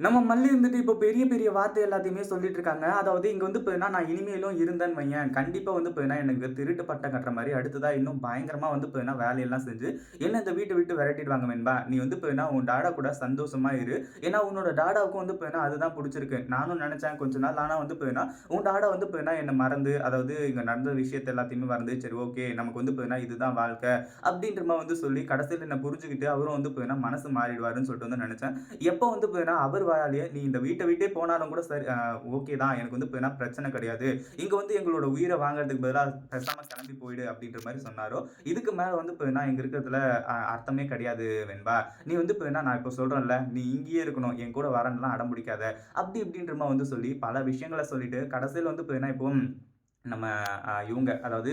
நம்ம மல்லி இருந்துட்டு இப்போ பெரிய பெரிய வார்த்தை எல்லாத்தையுமே சொல்லிட்டு இருக்காங்க அதாவது இங்க வந்து போயினா நான் இனிமேலும் இருந்தேன்னு வையேன் கண்டிப்பா வந்து போயினா எனக்கு திருட்டு பட்டம் கட்டுற மாதிரி அடுத்ததா இன்னும் பயங்கரமா வந்து போயினா வேலையெல்லாம் செஞ்சு என்ன இந்த வீட்டை விட்டு விரட்டிடுவாங்க வேண்பா நீ வந்து போயினா உன் டாடா கூட சந்தோஷமா இரு ஏன்னா உன்னோட டாடாவுக்கும் வந்து போயினா அதுதான் பிடிச்சிருக்கு நானும் நினைச்சேன் கொஞ்ச நாள் ஆனா வந்து போயினா உன் டாடா வந்து போயினா என்னை மறந்து அதாவது இங்க நடந்த விஷயத்த எல்லாத்தையுமே மறந்து சரி ஓகே நமக்கு வந்து போயினா இதுதான் வாழ்க்கை அப்படின்ற மாதிரி வந்து சொல்லி கடைசியில் என்ன புரிஞ்சுக்கிட்டு அவரும் வந்து போயினா மனசு மாறிடுவாருன்னு சொல்லிட்டு வந்து நினைச்சேன் எப்போ வந்து போயினா அவர் வாயாலேயே நீ இந்த வீட்டை விட்டே போனாலும் கூட சரி ஓகே தான். எனக்கு வந்து போயினா பிரச்சனை கிடையாது. இங்கே வந்து எங்களோட உயிரை வாங்குறதுக்கு பதிலாக பேசாமல் கிளம்பி போயிடு அப்படின்ற மாதிரி சொன்னாரோ? இதுக்கு மேலே வந்து இப்போ போயினா எங்கள் இருக்கிறதுல அர்த்தமே கிடையாது வெண்பா. நீ வந்து போயினா நான் இப்போ சொல்கிறேன்ல நீ இங்கேயே இருக்கணும் என் கூட வரன்லாம் அடம் பிடிக்காத. அப்படி இப்படின்ற மாதிரி வந்து சொல்லி பல விஷயங்களை சொல்லிட்டு கடைசியில் வந்து போயினா இப்போ நம்ம இவங்க அதாவது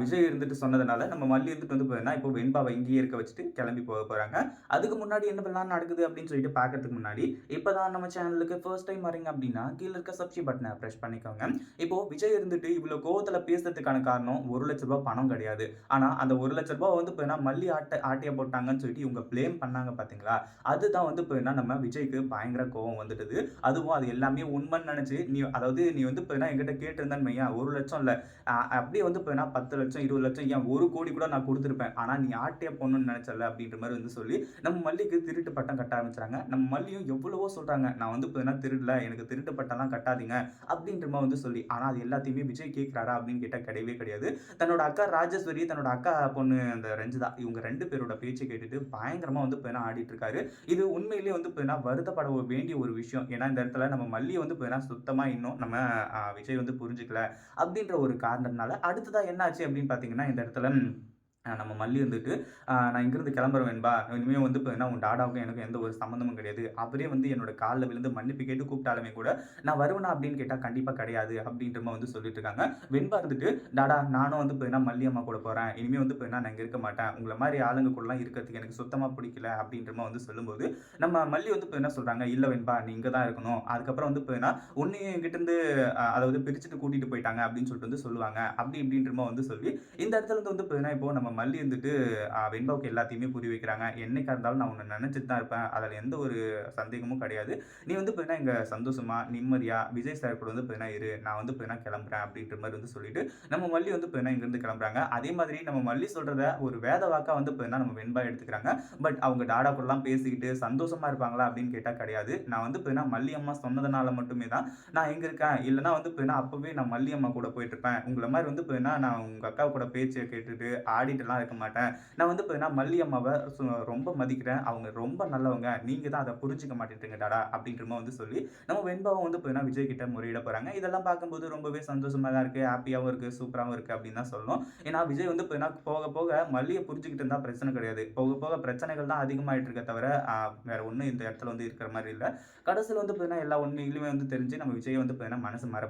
விஜய் இருந்துட்டு சொன்னதுனால நம்ம மல்லி இருந்துட்டு வந்து போயிருந்தா இப்போ வெண்பாவை இங்கேயே இருக்க வச்சுட்டு கிளம்பி போக போகிறாங்க அதுக்கு முன்னாடி என்ன பண்ணலாம் நடக்குது அப்படின்னு சொல்லிட்டு பார்க்கறதுக்கு முன்னாடி இப்போதான் நம்ம சேனலுக்கு ஃபர்ஸ்ட் டைம் வரீங்க அப்படின்னா கீழே இருக்க சப்ஸ்கிரைப் பட்டனை ப்ரெஷ் பண்ணிக்கோங்க. இப்போ விஜய் இருந்துட்டு இவ்வளோ கோவத்தில் பேசுறதுக்கான காரணம் ஒரு லட்ச ரூபா பணம் கிடையாது. ஆனால் அந்த ஒரு லட்ச ரூபாய் வந்து போயினா மல்லி ஆட்டை ஆட்டிய போட்டாங்கன்னு சொல்லிட்டு இவங்க ப்ளேம் பண்ணாங்க பார்த்தீங்களா அதுதான் வந்து போயினா நம்ம விஜய்க்கு பயங்கர கோவம் வந்துட்டுது அதுவும் அது எல்லாமே உண்மைன்னு நினச்சி நீ அதாவது நீ வந்து போயினா என்கிட்ட கேட்டிருந்தேன்னு மையா ஒரு லட்சம் இல்லை. அப்படியே வந்து போயினா பத்து லட்சம் இருபது லட்சம் ஏன் ஒரு கோடி கூட நான் கொடுத்துருப்பேன். ஆனால் நீ ஆட்டிய பொண்ணுன்னு நினச்சல அப்படின்ற மாதிரி வந்து சொல்லி நம்ம மல்லிக்கு திருட்டு பட்டம் கட்ட ஆரம்பிச்சாங்க நம்ம மல்லியும் எவ்வளவோ சொல்கிறாங்க நான் வந்து இப்போ திருடல எனக்கு திருட்டு பட்டம்லாம் கட்டாதீங்க அப்படின்ற மாதிரி வந்து சொல்லி. ஆனால் அது எல்லாத்தையுமே விஜய் கேட்குறாரா அப்படின்னு கேட்டால் கிடையவே கிடையாது. தன்னோட அக்கா ராஜேஸ்வரி தன்னோட அக்கா பொண்ணு அந்த ரஞ்சிதா இவங்க ரெண்டு பேரோட பேச்சை கேட்டுட்டு பயங்கரமாக வந்து இப்போ ஆடிட்டு இருக்காரு. இது உண்மையிலேயே வந்து இப்போ வருத்தப்பட வேண்டிய ஒரு விஷயம். ஏன்னா இந்த இடத்துல நம்ம மல்லியை வந்து இப்போ சுத்தமாக இன்னும் நம்ம விஜய் வந்து புரிஞ்சுக்கல. அப்படின்ற ஒரு காரணத்தினால அடுத்ததாக என்ன ஆச்சு அப்படின்னு பார்த்தீங்கன்னா இந்த இடத்துல நம்ம மல்லி வந்துட்டு நான் இங்கேருந்து கிளம்புறேன் வேண்பா. இனிமேல் வந்து இப்போ என்ன உன் டாடாவுக்கும் எனக்கும் எந்த ஒரு சம்மந்தமும் கிடையாது. அவரே வந்து என்னோட காலில் விழுந்து மன்னிப்பு கேட்டு கூப்பிட்டாலுமே கூட நான் வருவேனா அப்படின்னு கேட்டால் கண்டிப்பாக கிடையாது அப்படின்ற மாதிரி வந்து சொல்லிட்டு இருக்காங்க. வெண்பா இருந்துட்டு டாடா நானும் வந்து இப்போ என்ன மல்லி அம்மா கூட போகிறேன் இனிமேல் வந்து இப்போ என்ன நான் இங்கே இருக்க மாட்டேன். உங்களை மாதிரி ஆளுங்க கூடலாம் இருக்கிறதுக்கு எனக்கு சுத்தமாக பிடிக்கல அப்படின்ற மாதிரி வந்து சொல்லும்போது நம்ம மல்லி வந்து இப்போ என்ன சொல்கிறாங்க இல்லை வெண்பா நீ இங்கே தான் இருக்கணும். அதுக்கப்புறம் வந்து இப்போ என்ன உன்னையும் கிட்டேருந்து அஹ், அதாவது பிரிச்சுட்டு கூட்டிகிட்டு போயிட்டாங்க அப்படின்னு சொல்லிட்டு வந்து சொல்லுவாங்க. அப்படி இப்படின்ற மாதிரி வந்து சொல்லி இந்த இடத்துல வந்து இப்போ என்ன இப்போ நம்ம மல்லி இருந்துட்டு வெண்பாவுக்கு எல்லாத்தையுமே புரிய வைக்கிறாங்க. என்னைக்கா இருந்தாலும் நான் உன்னை நினச்சிட்டு தான் இருப்பேன். அதில் எந்த ஒரு சந்தேகமும் கிடையாது. நீ வந்து இப்போ என்ன இங்கே சந்தோஷமா நிம்மதியாக விஜய் சார் கூட வந்து இப்போ என்ன இரு. நான் வந்து இப்போ என்ன கிளம்புறேன் அப்படின்ற மாதிரி வந்து சொல்லிட்டு நம்ம மல்லி வந்து இப்போ இங்கேருந்து கிளம்புறாங்க. அதே மாதிரி நம்ம மல்லி சொல்கிறத ஒரு வேத வாக்காக வந்து இப்போ என்ன நம்ம வெண்பா எடுத்துக்கிறாங்க. பட் அவங்க டாடா கூடலாம் பேசிக்கிட்டு சந்தோஷமா இருப்பாங்களா அப்படின்னு கேட்டால் கிடையாது. நான் வந்து பார்த்தீங்கன்னா மல்லி அம்மா சொன்னதுனால மட்டுமே தான் நான் எங்கே இருக்கேன். இல்லைனா வந்து பார்த்தீங்கன்னா அப்போவே நான் மல்லி அம்மா கூட போயிட்டு இருப்பேன். உங்களை மாதிரி வந்து இப்போ என்ன நான் உங்கள் அக்கா கூட பேச்சை கேட்டுட்டு ஆடி மைண்ட்லாம் இருக்க மாட்டேன். நான் வந்து பார்த்தீங்கன்னா மல்லி அம்மாவை ரொம்ப மதிக்கிறேன். அவங்க ரொம்ப நல்லவங்க. நீங்கள் தான் அதை புரிஞ்சுக்க மாட்டேன்றீங்க டாடா அப்படின்ற மாதிரி வந்து சொல்லி நம்ம வெண்பாவும் வந்து பார்த்தீங்கன்னா விஜய் கிட்ட முறையிட போகிறாங்க இதெல்லாம் பார்க்கும்போது ரொம்பவே சந்தோஷமாக தான் இருக்குது ஹாப்பியாகவும் இருக்குது சூப்பராகவும் இருக்குது அப்படின்னு தான் சொல்லணும். ஏன்னா விஜய் வந்து பார்த்தீங்கன்னா போக போக மல்லியை புரிஞ்சுக்கிட்டு இருந்தால் பிரச்சனை கிடையாது. போக போக பிரச்சனைகள் தான் அதிகமாகிட்டு இருக்க தவிர வேறு ஒன்றும் இந்த இடத்துல வந்து இருக்கிற மாதிரி இல்லை. கடைசியில் வந்து பார்த்தீங்கன்னா எல்லா உண்மையிலுமே வந்து தெரிஞ்சு நம்ம விஜய் வந்து பார்த்தீங்கன்னா மனசு மாற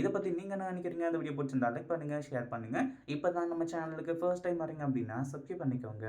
இதை பற்றி நீங்கள் என்ன நினைக்கிறீங்க? அந்த வீடியோ பிடிச்சிருந்தா லைக் பண்ணுங்க ஷேர் பண்ணுங்க. இப்போ தான் நம்ம சேனலுக்கு ஃபர்ஸ்ட் டைம் வரீங்க அப்படின்னா சப்ஸ்கிரைப் பண்ணிக்கோங்க.